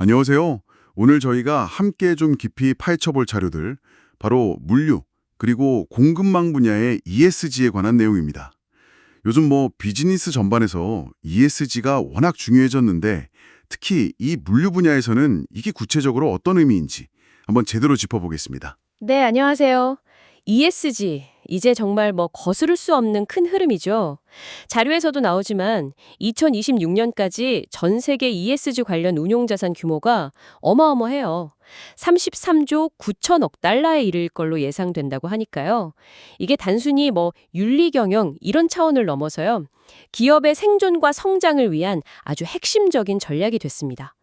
안녕하세요. 오늘 저희가 함께 좀 깊이 파헤쳐볼 자료들, 바로 물류, 그리고 공급망 분야의 ESG에 관한 내용입니다. 요즘 뭐 비즈니스 전반에서 ESG가 워낙 중요해졌는데 특히 이 물류 분야에서는 이게 구체적으로 어떤 의미인지 한번 제대로 짚어보겠습니다. 네, 안녕하세요. ESG, 이제 정말 뭐 거스를 수 없는 큰 흐름이죠. 자료에서도 나오지만 2026년까지 전 세계 ESG 관련 운용자산 규모가 어마어마해요. 33조 9천억 달러에 이를 걸로 예상된다고 하니까요. 이게 단순히 뭐 윤리 경영 이런 차원을 넘어서요. 기업의 생존과 성장을 위한 아주 핵심적인 전략이 됐습니다.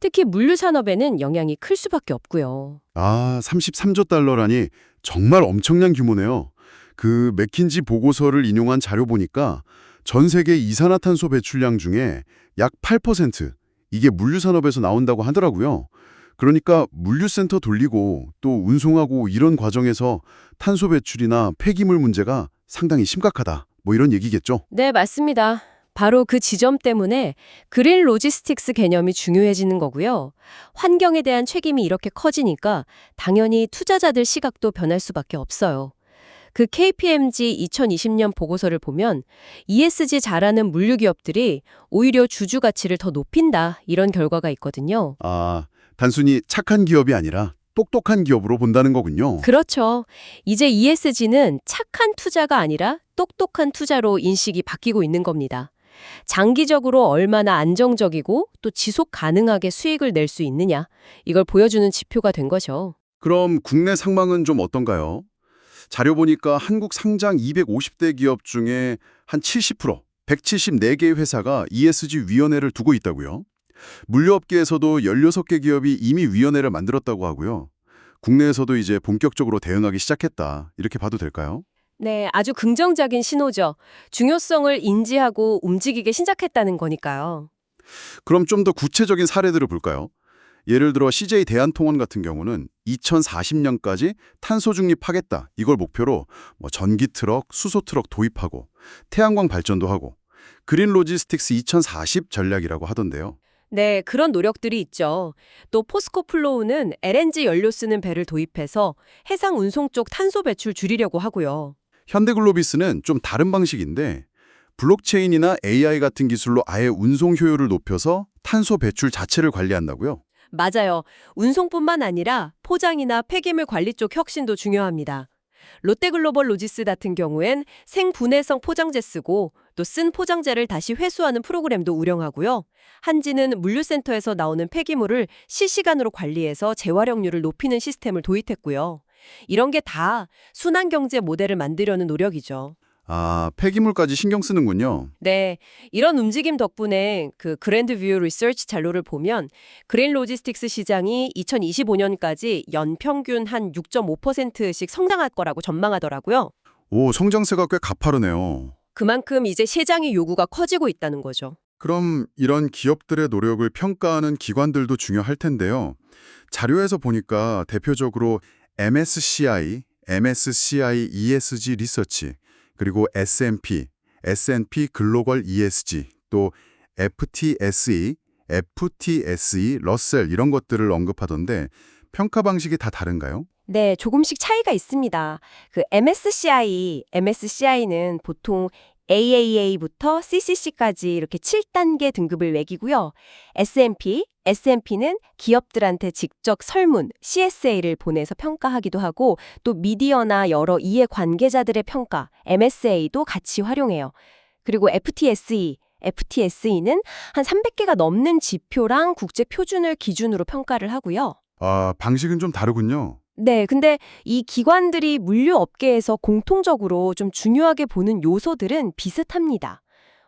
특히 물류 산업에는 영향이 클 수밖에 없고요. 아, 33조 달러라니 정말 엄청난 규모네요. 그 맥킨지 보고서를 인용한 자료 보니까 전 세계 이산화탄소 배출량 중에 약 8% 이게 물류 산업에서 나온다고 하더라고요. 그러니까 물류센터 돌리고 또 운송하고 이런 과정에서 탄소 배출이나 폐기물 문제가 상당히 심각하다. 뭐 이런 얘기겠죠. 네, 맞습니다. 바로 그 지점 때문에 그린 로지스틱스 개념이 중요해지는 거고요. 환경에 대한 책임이 이렇게 커지니까 당연히 투자자들 시각도 변할 수밖에 없어요. 그 KPMG 2020년 보고서를 보면 ESG 잘하는 물류 기업들이 오히려 주주 가치를 더 높인다 이런 결과가 있거든요. 아, 단순히 착한 기업이 아니라 똑똑한 기업으로 본다는 거군요. 그렇죠. 이제 ESG는 착한 투자가 아니라 똑똑한 투자로 인식이 바뀌고 있는 겁니다. 장기적으로 얼마나 안정적이고 또 지속 가능하게 수익을 낼 수 있느냐 이걸 보여주는 지표가 된 거죠. 그럼 국내 상황은 좀 어떤가요? 자료 보니까 한국 상장 250대 기업 중에 한 70%, 174개의 회사가 ESG 위원회를 두고 있다고요. 물류업계에서도 16개 기업이 이미 위원회를 만들었다고 하고요. 국내에서도 이제 본격적으로 대응하기 시작했다. 이렇게 봐도 될까요? 네, 아주 긍정적인 신호죠. 중요성을 인지하고 움직이기 시작했다는 거니까요. 그럼 좀 더 구체적인 사례들을 볼까요? 예를 들어 CJ 대한통운 같은 경우는 2040년까지 탄소 중립하겠다. 이걸 목표로 뭐 전기 트럭, 수소 트럭 도입하고 태양광 발전도 하고 그린 로지스틱스 2040 전략이라고 하던데요. 네, 그런 노력들이 있죠. 또 포스코 플로우는 LNG 연료 쓰는 배를 도입해서 해상 운송 쪽 탄소 배출 줄이려고 하고요. 현대글로비스는 좀 다른 방식인데 블록체인이나 AI 같은 기술로 아예 운송 효율을 높여서 탄소 배출 자체를 관리한다고요? 맞아요. 운송뿐만 아니라 포장이나 폐기물 관리 쪽 혁신도 중요합니다. 롯데글로벌 로지스 같은 경우엔 생분해성 포장재 쓰고 또 쓴 포장재를 다시 회수하는 프로그램도 운영하고요. 한지는 물류센터에서 나오는 폐기물을 실시간으로 관리해서 재활용률을 높이는 시스템을 도입했고요. 이런 게 다 순환 경제 모델을 만들려는 노력이죠. 아, 폐기물까지 신경 쓰는군요. 네, 이런 움직임 덕분에 그 그랜드뷰 리서치 자료를 보면 그린 로지스틱스 시장이 2025년까지 연평균 한 6.5%씩 성장할 거라고 전망하더라고요. 오, 성장세가 꽤 가파르네요. 그만큼 이제 시장의 요구가 커지고 있다는 거죠. 그럼 이런 기업들의 노력을 평가하는 기관들도 중요할 텐데요. 자료에서 보니까 대표적으로 MSCI, MSCI ESG 리서치, 그리고 S&P, S&P 글로벌 ESG, 또 FTSE, FTSE, 러셀 이런 것들을 언급하던데 평가 방식이 다 다른가요? 네, 조금씩 차이가 있습니다. 그 MSCI, MSCI는 보통 AAA부터 CCC까지 이렇게 7단계 등급을 매기고요. S&P, S&P는 기업들한테 직접 설문, CSA를 보내서 평가하기도 하고 또 미디어나 여러 이해 관계자들의 평가, MSA도 같이 활용해요. 그리고 FTSE, FTSE는 한 300개가 넘는 지표랑 국제 표준을 기준으로 평가를 하고요. 아, 방식은 좀 다르군요. 네, 근데 이 기관들이 물류 업계에서 공통적으로 좀 중요하게 보는 요소들은 비슷합니다.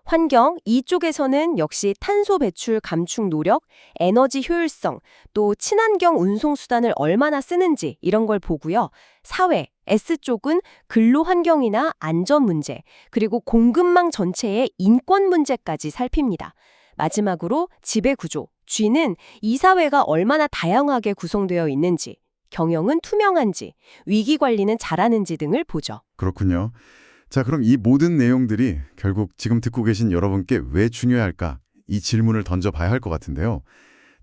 환경, 이쪽에서는 역시 탄소 배출 감축 노력, 에너지 효율성, 또 친환경 운송수단을 얼마나 쓰는지 이런 걸 보고요. 사회, S쪽은 근로 환경이나 안전 문제, 그리고 공급망 전체의 인권 문제까지 살핍니다. 마지막으로 지배 구조, G는 이 사회가 얼마나 다양하게 구성되어 있는지, 경영은 투명한지, 위기 관리는 잘하는지 등을 보죠. 그렇군요. 자, 그럼 이 모든 내용들이 결국 지금 듣고 계신 여러분께 왜 중요할까? 이 질문을 던져봐야 할 것 같은데요.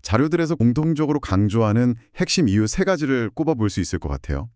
자료들에서 공통적으로 강조하는 핵심 이유 세 가지를 꼽아볼 수 있을 것 같아요.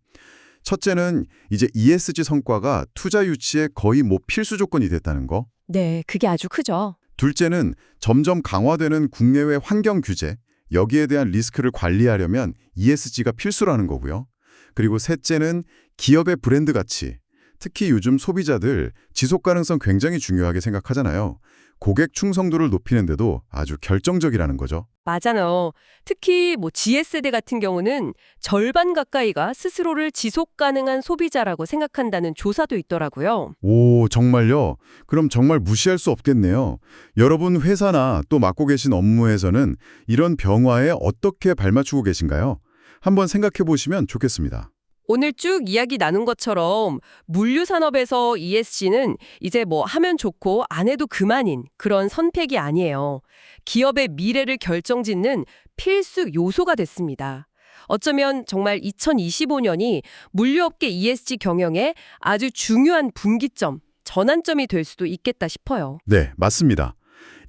첫째는 이제 ESG 성과가 투자 유치의 거의 뭐 필수 조건이 됐다는 거. 네, 그게 아주 크죠. 둘째는 점점 강화되는 국내외 환경 규제, 여기에 대한 리스크를 관리하려면 ESG가 필수라는 거고요. 그리고 셋째는 기업의 브랜드 가치, 특히 요즘 소비자들 지속 가능성 굉장히 중요하게 생각하잖아요. 고객 충성도를 높이는데도 아주 결정적이라는 거죠. 맞아요. 특히 뭐 GSD 같은 경우는 절반 가까이가 스스로를 지속 가능한 소비자라고 생각한다는 조사도 있더라고요. 오, 정말요? 그럼 정말 무시할 수 없겠네요. 여러분 회사나 또 맡고 계신 업무에서는 이런 병화에 어떻게 발맞추고 계신가요? 한번 생각해 보시면 좋겠습니다. 오늘 쭉 이야기 나눈 것처럼 물류 산업에서 ESG는 이제 뭐 하면 좋고 안 해도 그만인 그런 선택이 아니에요. 기업의 미래를 결정짓는 필수 요소가 됐습니다. 어쩌면 정말 2025년이 물류업계 ESG 경영에 아주 중요한 분기점, 전환점이 될 수도 있겠다 싶어요. 네, 맞습니다.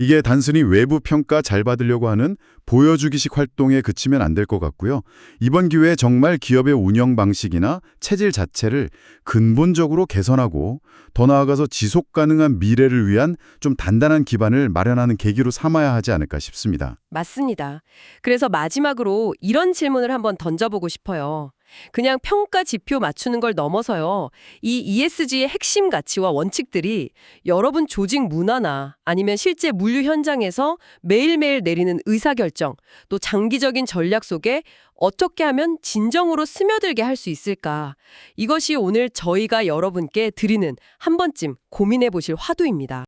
이게 단순히 외부 평가 잘 받으려고 하는 보여주기식 활동에 그치면 안 될 것 같고요. 이번 기회에 정말 기업의 운영 방식이나 체질 자체를 근본적으로 개선하고 더 나아가서 지속 가능한 미래를 위한 좀 단단한 기반을 마련하는 계기로 삼아야 하지 않을까 싶습니다. 맞습니다. 그래서 마지막으로 이런 질문을 한번 던져보고 싶어요. 그냥 평가 지표 맞추는 걸 넘어서요. 이 ESG의 핵심 가치와 원칙들이 여러분 조직 문화나 아니면 실제 물류 현장에서 매일매일 내리는 의사결정, 또 장기적인 전략 속에 어떻게 하면 진정으로 스며들게 할 수 있을까? 이것이 오늘 저희가 여러분께 드리는 한 번쯤 고민해 보실 화두입니다.